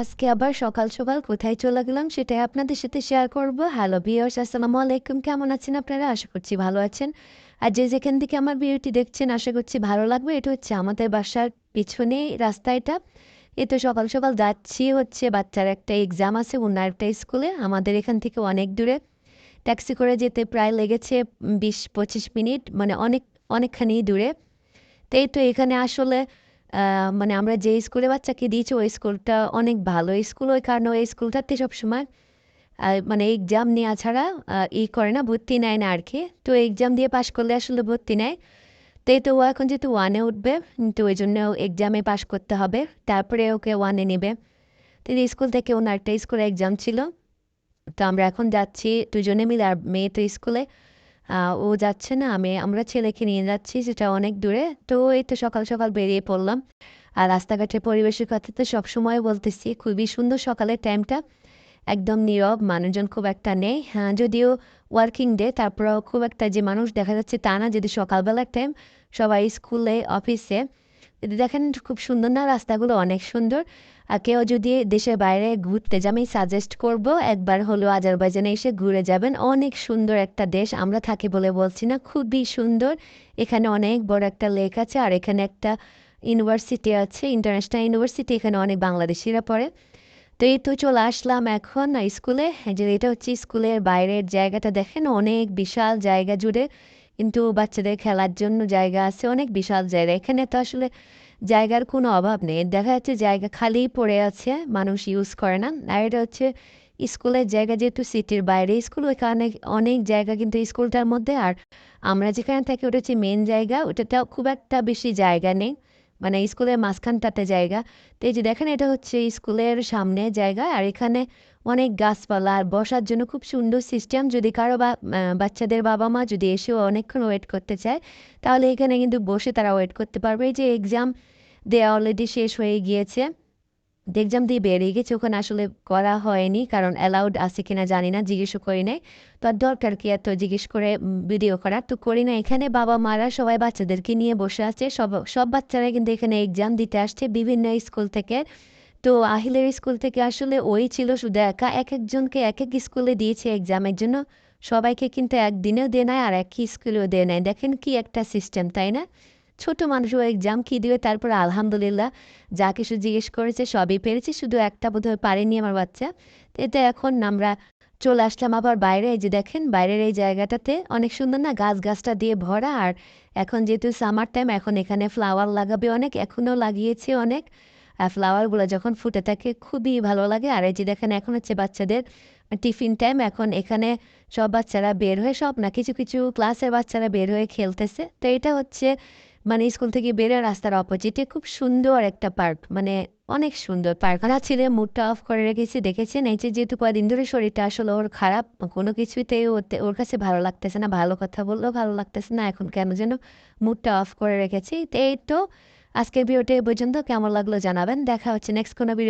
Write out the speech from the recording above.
আজকে আবার সকাল সকাল কোথায় চলে গেলাম সেটাই আপনাদের সাথে শেয়ার করব। হ্যালো ভিউয়ার্স আসসালামু আলাইকুম। কেমন আছেন আপনারা? আশা করছি ভালো আছেন। আর যে যেখান থেকে আমার ভিডিওটি দেখছেন, আশা করছি ভালো লাগবে। এটা হচ্ছে আমাদের বাসার পিছনে রাস্তা এটা। এ তো সকাল সকাল যাচ্ছি হচ্ছে, বাচ্চার একটা এক্সাম আছে অন্য একটা স্কুলে আমাদের এখান থেকে অনেক দূরে। ট্যাক্সি করে যেতে প্রায় লেগেছে বিশ পঁচিশ মিনিট মানে অনেক, অনেকখানি দূরে। তাই তো এখানে আসলে মানে আমরা যে স্কুলে বাচ্চাকে দিয়েছি, ওই স্কুলটা অনেক ভালো স্কুল। ওই কারণে ওই স্কুলটাতে সবসময় মানে এক্সাম নেওয়া ছাড়া ই করে না, ভর্তি নেয় না আর কি। তো এক্সাম দিয়ে পাশ করলে আসলে ভর্তি নেয়। তো এই তো ও এখন যেহেতু ওয়ানে উঠবে, তো ওই জন্য এক্সামে পাশ করতে হবে। তারপরে ওকে ওয়ানে নেবে। তো স্কুল থেকে ওনার একটা স্কুলে এক্সাম ছিল। তো আমরা এখন যাচ্ছি দুজনে মিলে, আর মেয়ে তো স্কুলে। ও যাচ্ছে না, আমি, আমরা ছেলেকে নিয়ে যাচ্ছি, সেটা অনেক দূরে। তো এই তো সকাল সকাল বেরিয়ে পড়লাম। আর রাস্তাঘাটের পরিবেশের কথা তো সবসময় বলতেছি, খুবই সুন্দর সকালের টাইমটা একদম নীরব, মানুষজন খুব একটা নেই। হ্যাঁ যদিও ওয়ার্কিং ডে তারপরেও খুব একটা যে মানুষ দেখা যাচ্ছে তা না, যদি সকালবেলার টাইম সবাই স্কুলে অফিসে দেখেন খুব সুন্দর না? রাস্তাগুলো অনেক সুন্দর। আর কেউ যদি দেশের বাইরে ঘুরতে যাবে আমি সাজেস্ট করব, একবার হলো আজারবাইজানে এসে ঘুরে যাবেন। অনেক সুন্দর একটা দেশ, আমরা থাকি বলে বলছি না, খুবই সুন্দর। এখানে অনেক বড় একটা লেক আছে, আর এখানে একটা ইউনিভার্সিটি আছে ইন্টারন্যাশনাল ইউনিভার্সিটি এখানে অনেক বাংলাদেশিরা পড়ে। তো এই তো চলে আসলাম এখন স্কুলে। যে এটা হচ্ছে স্কুলের বাইরের জায়গাটা দেখেন, অনেক বিশাল জায়গা জুড়ে। কিন্তু বাচ্চাদের খেলার জন্য জায়গা আছে, অনেক বিশাল জায়গা। এখানে তো আসলে জায়গার কোনো অভাব নেই। দেখা যাচ্ছে জায়গা খালি পড়ে আছে, মানুষ ইউজ করে না। আর এটা হচ্ছে স্কুলের জায়গা, যেহেতু সিটির বাইরে, স্কুল ওইখানে অনেক জায়গা কিন্তু স্কুলটার মধ্যে। আর আমরা যেখানে থাকি, ওটা হচ্ছে মেন জায়গা, ওটাতেও খুব একটা বেশি জায়গা নেই। মানে স্কুলের মাঝখানটাতে জায়গা। তো এই যে দেখেন, এটা হচ্ছে স্কুলের সামনে জায়গা। আর এখানে অনেক গাছপালা। আর বসার জন্য খুব সুন্দর সিস্টেম যদি কারও বা বাচ্চাদের বাবা মা যদি এসেও অনেকক্ষণ ওয়েট করতে চায়, তাহলে এখানে কিন্তু বসে তারা ওয়েট করতে পারবে। এই যে এক্সাম দেওয়া অলরেডি শেষ হয়ে গিয়েছে। এক্সাম দিয়ে বেরিয়ে গেছে, ওখানে আসলে করা হয়নি, কারণ অ্যালাউড আছে কিনা জানি না, জিজ্ঞেসও করি নাই। তো আর দরকার কি এত জিজ্ঞেস করে ভিডিও করার? তো করি না, এখানে বাবা মারা সবাই বাচ্চাদেরকে নিয়ে বসে আছে, সব সব বাচ্চারা কিন্তু এখানে এক্সাম দিতে আসছে বিভিন্ন স্কুল থেকে। তো আহিলের স্কুল থেকে আসলে ওই ছিল শুধু একা, এক একজনকে এক এক স্কুলে দিয়েছে এক্সামের জন্য। সবাইকে কিন্তু একদিনেও দেয় নাই, আর একই স্কুলেও দেয় নাই। দেখেন কি একটা সিস্টেম তাই না? ছোট মানুষও এক্সাম কি দিবে? তারপর আলহামদুলিল্লাহ, যা কিছু জিজ্ঞেস করেছে সবই পেরেছি, শুধু একটা বোধহয় পারেনি আমার বাচ্চা। এতে এখন আমরা চলে আসলাম আবার বাইরে, এই যে দেখেন, বাইরের এই জায়গাটাতে অনেক সুন্দর না গাছ গাছটা দিয়ে ভরা, আর এখন যেহেতু সামার টাইম এখন এখানে ফ্লাওয়ার লাগাবে অনেক, এখনও লাগিয়েছে অনেক। ফ্লাওয়ারগুলো যখন ফুটে থাকে খুবই ভালো লাগে, আর এই যে দেখেন, এখন হচ্ছে বাচ্চাদের টিফিন টাইম এখন এখানে সব বাচ্চারা বের হয়ে, সব না, কিছু কিছু ক্লাসের বাচ্চারা বের হয়ে খেলতেছে। তো এটা হচ্ছে মানে স্কুল থেকে বেরো রাস্তার অপোজিটে খুব সুন্দর একটা পার্ক মানে অনেক সুন্দর পার্ক। না ছেলে মুডটা অফ করে রেখেছি, দেখেছেন? এই যে যেহেতু কয়েকদিন ধরে শরীরটা আসলে ওর খারাপ, কোনো কিছুতেই ওর কাছে ভালো লাগতেছে না, ভালো কথা বললেও ভালো লাগতেছে না, এখন কেন যেন মুডটা অফ করে রেখেছি। এই তো আজকের ভিডিওটা এ পর্যন্ত, কেমন লাগল জানাবেন, দেখা হচ্ছে নেক্সট কোনো ভিডিও